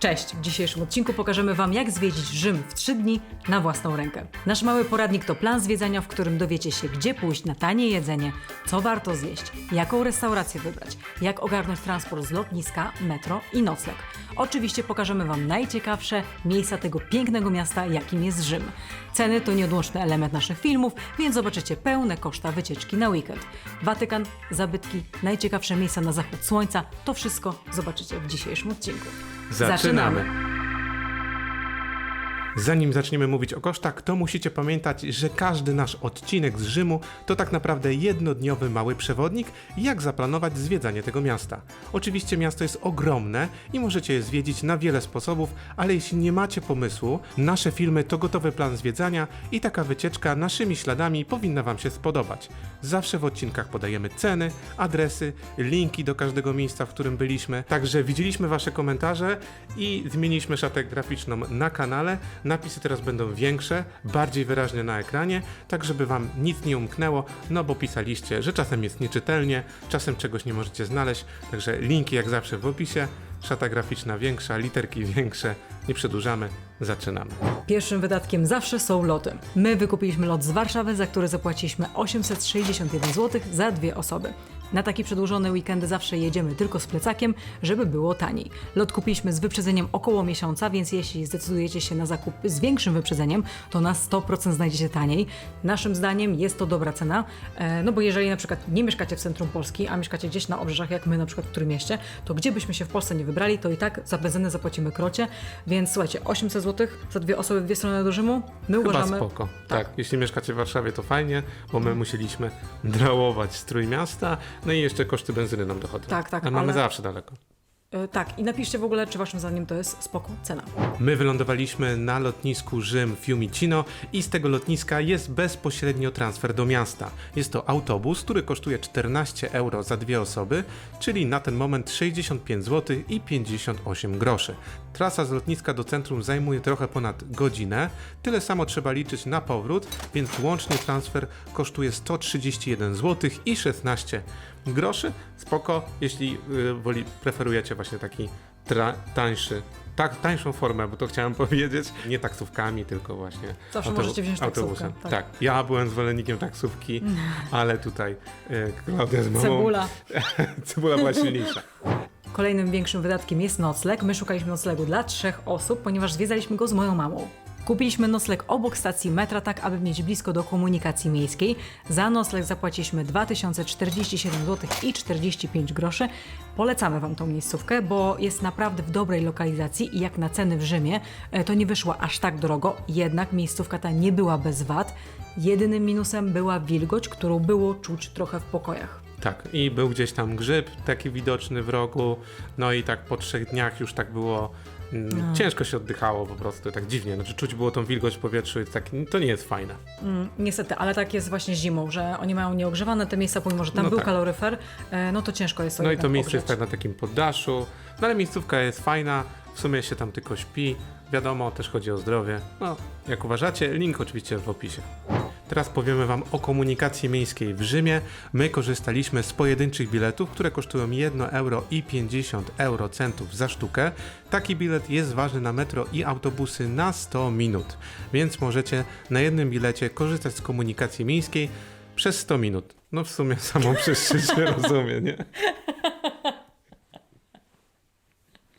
Cześć! W dzisiejszym odcinku pokażemy Wam, jak zwiedzić Rzym w 3 dni na własną rękę. Nasz mały poradnik to plan zwiedzania, w którym dowiecie się, gdzie pójść na tanie jedzenie, co warto zjeść, jaką restaurację wybrać, jak ogarnąć transport z lotniska, metro i nocleg. Oczywiście pokażemy Wam najciekawsze miejsca tego pięknego miasta, jakim jest Rzym. Ceny to nieodłączny element naszych filmów, więc zobaczycie pełne koszta wycieczki na weekend. Watykan, zabytki, najciekawsze miejsca na zachód słońca, to wszystko zobaczycie w dzisiejszym odcinku. Zaczynamy. Zanim zaczniemy mówić o kosztach, to musicie pamiętać, że każdy nasz odcinek z Rzymu to tak naprawdę jednodniowy mały przewodnik, jak zaplanować zwiedzanie tego miasta. Oczywiście miasto jest ogromne i możecie je zwiedzić na wiele sposobów, ale jeśli nie macie pomysłu, nasze filmy to gotowy plan zwiedzania i taka wycieczka naszymi śladami powinna Wam się spodobać. Zawsze w odcinkach podajemy ceny, adresy, linki do każdego miejsca, w którym byliśmy. Także widzieliśmy Wasze komentarze i zmieniliśmy szatę graficzną na kanale. Napisy teraz będą większe, bardziej wyraźne na ekranie, tak żeby Wam nic nie umknęło, no bo pisaliście, że czasem jest nieczytelnie, czasem czegoś nie możecie znaleźć, także linki jak zawsze w opisie, szata graficzna większa, literki większe, nie przedłużamy, zaczynamy. Pierwszym wydatkiem zawsze są loty. My wykupiliśmy lot z Warszawy, za który zapłaciliśmy 861 zł za dwie osoby. Na taki przedłużony weekend zawsze jedziemy tylko z plecakiem, żeby było taniej. Lot kupiliśmy z wyprzedzeniem około miesiąca, więc jeśli zdecydujecie się na zakup z większym wyprzedzeniem, to na 100% znajdziecie taniej. Naszym zdaniem jest to dobra cena, e, no bo jeżeli na przykład nie mieszkacie w centrum Polski, a mieszkacie gdzieś na obrzeżach, jak my na przykład w którym mieście, to gdzie byśmy się w Polsce nie wybrali, to i tak za benzynę zapłacimy krocie, więc słuchajcie, 800 zł za dwie osoby w dwie strony do Rzymu, my Chyba uważamy... spoko. Tak. jeśli mieszkacie w Warszawie, to fajnie, bo my musieliśmy drałować strój miasta, no i jeszcze koszty benzyny nam dochodzą. Tak, tak, A mamy ale- zawsze daleko. E, tak, i napiszcie w ogóle, czy waszym zdaniem to jest spoko cena. My wylądowaliśmy na lotnisku Rzym Fiumicino i z tego lotniska jest bezpośrednio transfer do miasta. Jest to autobus, który kosztuje 14 euro za dwie osoby, czyli na ten moment 65 zł i 58 groszy. Trasa z lotniska do centrum zajmuje trochę ponad godzinę. Tyle samo trzeba liczyć na powrót, więc łączny transfer kosztuje 131 zł i 16 groszy. Spoko, jeśli y, woli, preferujecie właśnie taki tańszy tak, tańszą formę, bo to chciałem powiedzieć, nie taksówkami, tylko właśnie Zawsze możecie wziąć taksówkę, autobusem. tak. Tak. ja byłem zwolennikiem taksówki, ale tutaj y, Klaudia z mamą, Cebula. cebula była silniejsza. Kolejnym większym wydatkiem jest nocleg. My szukaliśmy noclegu dla trzech osób, ponieważ zwiedzaliśmy go z moją mamą. Kupiliśmy nocleg obok stacji metra, tak aby mieć blisko do komunikacji miejskiej. Za nocleg zapłaciliśmy 2047 zł i 45 groszy. Polecamy Wam tą miejscówkę, bo jest naprawdę w dobrej lokalizacji i jak na ceny w Rzymie, e, to nie wyszła aż tak drogo. Jednak miejscówka ta nie była bez wad. Jedynym minusem była wilgoć, którą było czuć trochę w pokojach. Tak, i był gdzieś tam grzyb taki widoczny w rogu, no i tak po trzech dniach już tak było, mm, ciężko się oddychało po prostu, tak dziwnie, znaczy czuć było tą wilgoć w powietrzu i tak, to nie jest fajne. Mm, Niestety, ale tak jest właśnie zimą, że oni mają nieogrzewane te miejsca, pomimo że tam No był tak. kaloryfer, e, no to ciężko jest sobie No i to jednak miejsce jest ogrzać. tak na takim poddaszu, no ale miejscówka jest fajna, w sumie się tam tylko śpi, wiadomo, też chodzi o zdrowie, no jak uważacie, link oczywiście w opisie. Teraz powiemy Wam o komunikacji miejskiej w Rzymie. My korzystaliśmy z pojedynczych biletów, które kosztują 1 euro i 50 eurocentów za sztukę. Taki bilet jest ważny na metro i autobusy na 100 minut, więc możecie na jednym bilecie korzystać z komunikacji miejskiej przez 100 minut. No w sumie samo przez się rozumie, nie?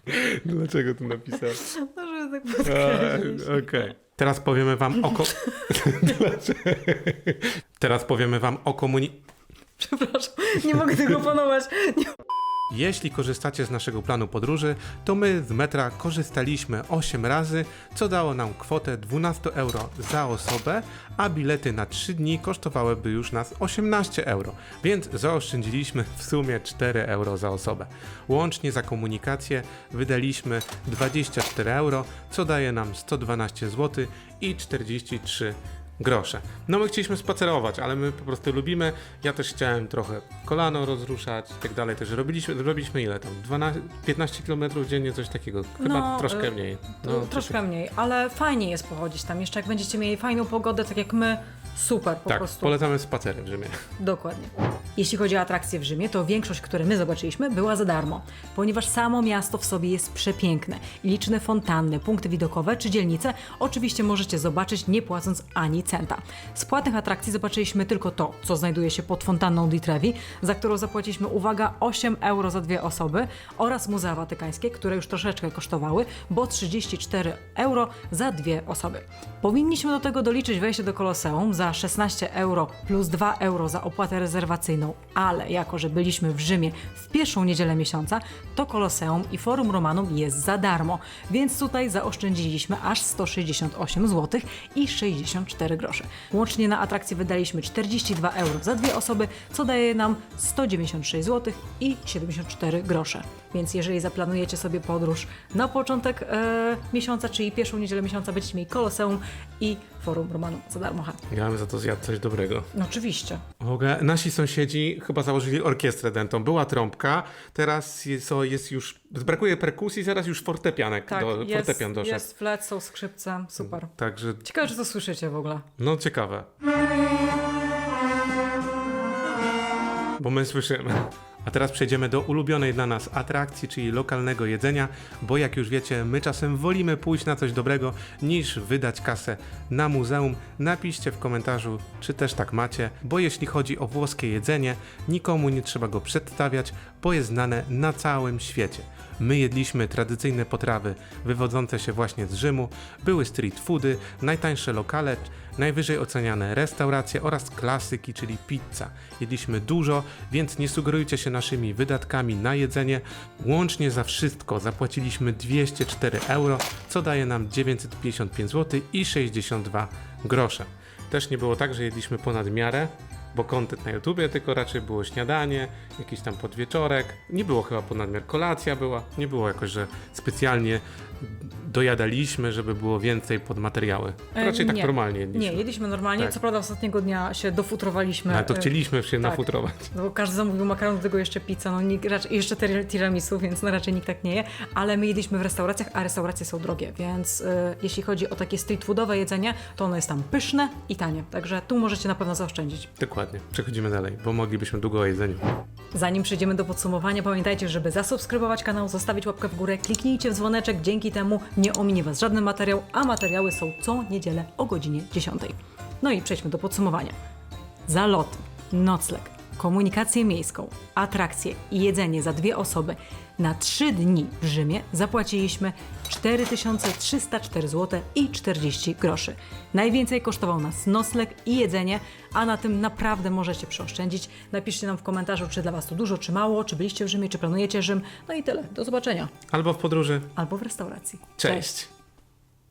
Dlaczego tu napisałem? No, żeby tak podkreślić. Okej. Teraz powiemy wam o ko-? Teraz powiemy wam o komunikacji. Przepraszam, nie mogę tego panować. Nie. Jeśli korzystacie z naszego planu podróży, to my z metra korzystaliśmy 8 razy, co dało nam kwotę 12 euro za osobę, a bilety na 3 dni kosztowałyby już nas 18 euro, więc zaoszczędziliśmy w sumie 4 euro za osobę. Łącznie za komunikację wydaliśmy 24 euro, co daje nam 112 zł i 43 grosze. No my chcieliśmy spacerować, ale my po prostu lubimy. Ja też chciałem trochę kolano rozruszać i tak dalej. Też robiliśmy, robiliśmy ile tam? 12, 15 km dziennie, coś takiego. Chyba No, troszkę y, mniej. No, troszkę mniej, ale fajnie jest pochodzić tam. Jeszcze jak będziecie mieli fajną pogodę, tak jak my, super po tak, prostu. polecamy spacery w Rzymie. Dokładnie. Jeśli chodzi o atrakcje w Rzymie, to większość, które my zobaczyliśmy, była za darmo, ponieważ samo miasto w sobie jest przepiękne. Liczne fontanny, punkty widokowe czy dzielnice oczywiście możecie zobaczyć nie płacąc ani centa. Z płatnych atrakcji zobaczyliśmy tylko to, co znajduje się pod fontanną di Trevi, za którą zapłaciliśmy, uwaga, 8 euro za dwie osoby oraz Muzea Watykańskie, które już troszeczkę kosztowały, bo 34 euro za dwie osoby. Powinniśmy do tego doliczyć wejście do Koloseum za 16 euro plus 2 euro za opłatę rezerwacyjną, ale jako, że byliśmy w Rzymie w pierwszą niedzielę miesiąca, to Koloseum i Forum Romanum jest za darmo, więc tutaj zaoszczędziliśmy aż 168 zł i 64 grosze. Łącznie na atrakcję wydaliśmy 42 euro za dwie osoby, co daje nam 196 zł i 74 grosze. Więc jeżeli zaplanujecie sobie podróż na początek e, miesiąca, czyli pierwszą niedzielę miesiąca, będziecie mieli Koloseum i Forum Romanum za darmo. Ja bym za to zjadł coś dobrego. No oczywiście. W ogóle nasi sąsiedzi chyba założyli orkiestrę dentą. Była trąbka, teraz jest, jest już, brakuje perkusji, zaraz już fortepianek, Tak, do, jest, fortepian doszedł. jest flet, są skrzypce, super. Także, Ciekawe, czy to słyszycie w ogóle. no ciekawe. Bo my słyszymy. A teraz przejdziemy do ulubionej dla nas atrakcji, czyli lokalnego jedzenia, bo jak już wiecie, my czasem wolimy pójść na coś dobrego, niż wydać kasę na muzeum. Napiszcie w komentarzu, czy też tak macie, bo jeśli chodzi o włoskie jedzenie, nikomu nie trzeba go przedstawiać, bo jest znane na całym świecie. My jedliśmy tradycyjne potrawy wywodzące się właśnie z Rzymu, były street foody, najtańsze lokale, najwyżej oceniane restauracje oraz klasyki, czyli pizza. Jedliśmy dużo, więc nie sugerujcie się naszymi wydatkami na jedzenie. Łącznie za wszystko zapłaciliśmy 204 euro, co daje nam 955 zł i 62 grosze. Też nie było tak, że jedliśmy ponad miarę, bo kontent na YouTubie, tylko raczej było śniadanie, jakiś tam podwieczorek. Nie było chyba ponadmiar, kolacja była. Nie było jakoś, że specjalnie dojadaliśmy, żeby było więcej podmateriały. E, Raczej tak nie. normalnie jedliśmy. Nie, jedliśmy normalnie. Tak. Co prawda ostatniego dnia się dofutrowaliśmy. Ale to e, chcieliśmy się tak. nafutrować. No bo każdy zamówił makaron, do tego jeszcze pizza, no nikt, raczej, jeszcze tir- tiramisu, więc no raczej nikt tak nie je. Ale my jedliśmy w restauracjach, a restauracje są drogie, więc e, jeśli chodzi o takie street foodowe jedzenie, to ono jest tam pyszne i tanie. Także tu możecie na pewno zaoszczędzić. Dokładnie. Przechodzimy dalej, bo moglibyśmy długo o jedzeniu. Zanim przejdziemy do podsumowania, pamiętajcie, żeby zasubskrybować kanał, zostawić łapkę w górę, kliknijcie w dzwoneczek, dzięki temu nie ominie Was żaden materiał, a materiały są co niedzielę o godzinie 10. No i przejdźmy do podsumowania. Za loty, nocleg, komunikację miejską, atrakcje i jedzenie za dwie osoby na trzy dni w Rzymie zapłaciliśmy 4304 zł i 40 groszy. Najwięcej kosztował nas nocleg i jedzenie, a na tym naprawdę możecie przeoszczędzić. Napiszcie nam w komentarzu, czy dla Was to dużo, czy mało, czy byliście w Rzymie, czy planujecie Rzym. No i tyle. Do zobaczenia. Albo w podróży. Albo w restauracji. Cześć.